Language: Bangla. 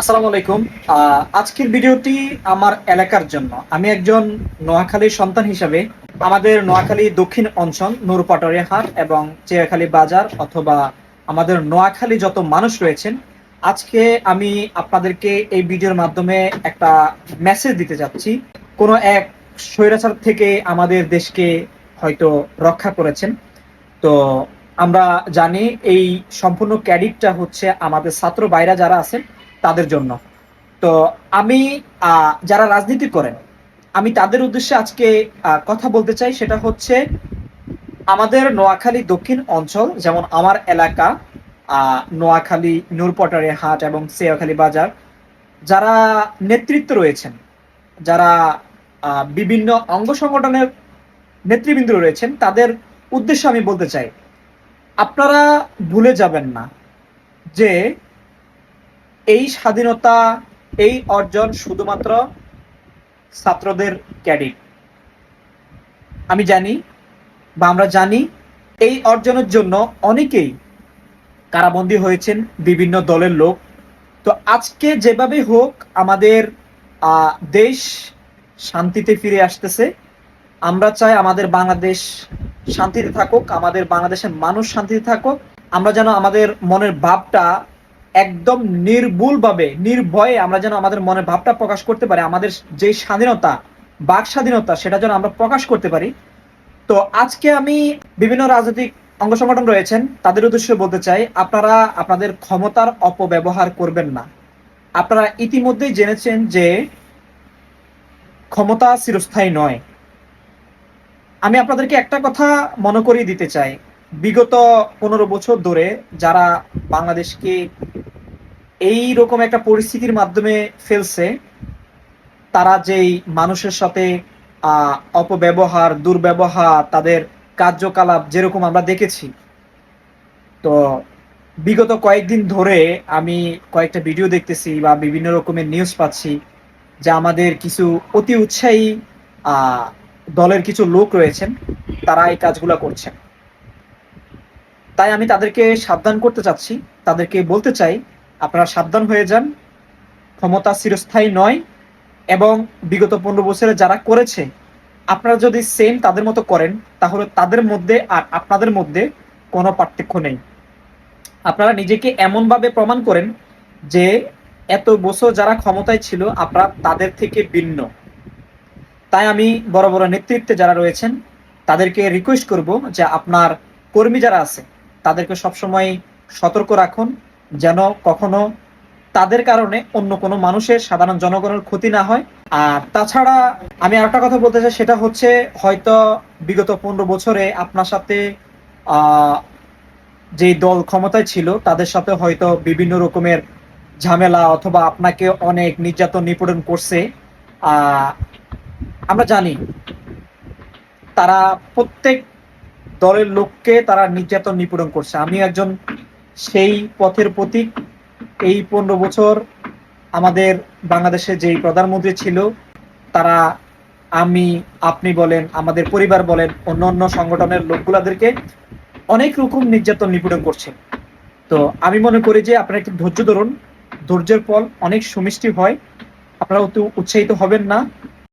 আসসালামু আলাইকুম। আজকের ভিডিওটি আমার এলাকার জন্য। আমি একজন নোয়াখালীর সন্তান হিসাবে আমাদের নোয়াখালী দক্ষিণ অঞ্চল নূরপাটরিয়া হাট এবং চেয়াখালী বাজার অথবা আমাদের নোয়াখালী যত মানুষ রয়েছেন, আজকে আমি আপনাদেরকে এই ভিডিওর মাধ্যমে একটা মেসেজ দিতে যাচ্ছি। কোনো এক স্বৈরাচার থেকে আমাদের দেশকে হয়তো রক্ষা করেছেন। তো আমরা জানি এই সম্পূর্ণ ক্যাডিটটা হচ্ছে আমাদের ছাত্র বাইরা যারা আছেন তাদের জন্য। তো আমি যারা রাজনীতি করেন, আমি তাদের উদ্দেশ্যে আজকে কথা বলতে চাই, সেটা হচ্ছে আমাদের নোয়াখালী দক্ষিণ অঞ্চল, যেমন আমার এলাকা নোয়াখালী, নূরপটারে হাট এবং সেয়াখালী বাজার, যারা নেতৃত্ব রয়েছেন, যারা বিভিন্ন অঙ্গ সংগঠনের নেতৃবৃন্দ রয়েছেন, তাদের উদ্দেশ্যে আমি বলতে চাই, আপনারা ভুলে যাবেন না যে এই স্বাধীনতা, এই অর্জন শুধুমাত্র ছাত্রদের ক্যাডিট আমি জানি বা আমরা জানি এই অর্জনের জন্য অনেকেই কারাবন্দী হয়েছেন বিভিন্ন দলের লোক। তো আজকে যেভাবে হোক আমাদের দেশ শান্তিতে ফিরে আসতেছে। আমরা চাই আমাদের বাংলাদেশ শান্তিতে থাকুক, আমাদের বাংলাদেশের মানুষ শান্তিতে থাকুক। আমরা যেন আমাদের মনের ভাবটা একদম নির্ভুলভাবে, নির্ভয়ে আমরা যেন আমাদের মনে ভাবটা প্রকাশ করতে পারি, আমাদের যে স্বাধীনতা, বাক স্বাধীনতা, সেটা যেন আমরা প্রকাশ করতে পারি। তো আজকে আমি বিভিন্ন রাজনৈতিক অঙ্গ সংগঠন রয়েছেন, তাদের উদ্দেশ্যে বলতে চাই, আপনারা আপনাদের ক্ষমতার অপব্যবহার করবেন না। আপনারা ইতিমধ্যেই জেনেছেন যে ক্ষমতা চিরস্থায়ী নয়। আমি আপনাদেরকে একটা কথা মনে করিয়ে দিতে চাই। বিগত পনেরো বছর ধরে যারা বাংলাদেশকে এই রকম একটা পরিস্থিতির মাধ্যমে ফেলছে, তারা যেই মানুষের সাথে অপব্যবহার, দুর্ব্যবহার, তাদের কার্যকলাপ যেরকম আমরা দেখেছি। তো বিগত কয়েকদিন ধরে আমি কয়েকটা ভিডিও দেখতেছি বা বিভিন্ন রকমের নিউজ পাচ্ছি যে আমাদের কিছু অতি উৎসাহী দলের কিছু লোক রয়েছেন, তারা এই কাজগুলো করছেন। তাই আমি তাদেরকে সাবধান করতে চাচ্ছি। তাদেরকে বলতে চাই, আপনারা সাবধান হয়ে যান। ক্ষমতা চিরস্থায়ী নয় এবং বিগত পনেরো বছরে যারা করেছে, আপনারা যদি সেম তাদের মতো করেন, তাহলে তাদের মধ্যে আর আপনাদের মধ্যে কোনো পার্থক্য নেই। আপনারা নিজেকে এমনভাবে প্রমাণ করেন যে এত বছর যারা ক্ষমতায় ছিল, আপনারা তাদের থেকে ভিন্ন। তাই আমি বড় বড় নেতৃত্বে যারা রয়েছেন, তাদেরকে রিকোয়েস্ট করব যে আপনার কর্মী যারা আছে তাদেরকে সবসময় সতর্ক রাখুন, যেন কখনো তাদের কারণে অন্য কোনো মানুষের সাধারণ জনগণের ক্ষতি না হয়। আর তাছাড়া আমি আরেকটা কথা বলতে চাই, সেটা হচ্ছে হয়তো বিগত পনেরো বছরে আপনার সাথে যে দল ক্ষমতায় ছিল, তাদের সাথে হয়তো বিভিন্ন রকমের ঝামেলা অথবা আপনাকে অনেক নির্যাতন নিপীড়ন করছে। আমরা জানি তারা প্রত্যেক দলের লোককে তারা নির্যাতন নিপীড়ন করছে। আমি একজন সেই পথের প্রতীক। এই পনেরো বছর আমাদের বাংলাদেশে যেই প্রধানমন্ত্রী ছিল, তারা আমি, আপনি বলেন, আমাদের পরিবার বলেন অন্য অন্য সংগঠনের লোকগুলাদেরকে অনেক রকম নির্যাতন নিপীড়ন করছে। তো আমি মনে করি যে আপনারা একটু ধৈর্য ধরুন। ধৈর্যের ফল অনেক সুমিষ্টি হয়। আপনারা অতি উৎসাহিত হবেন না।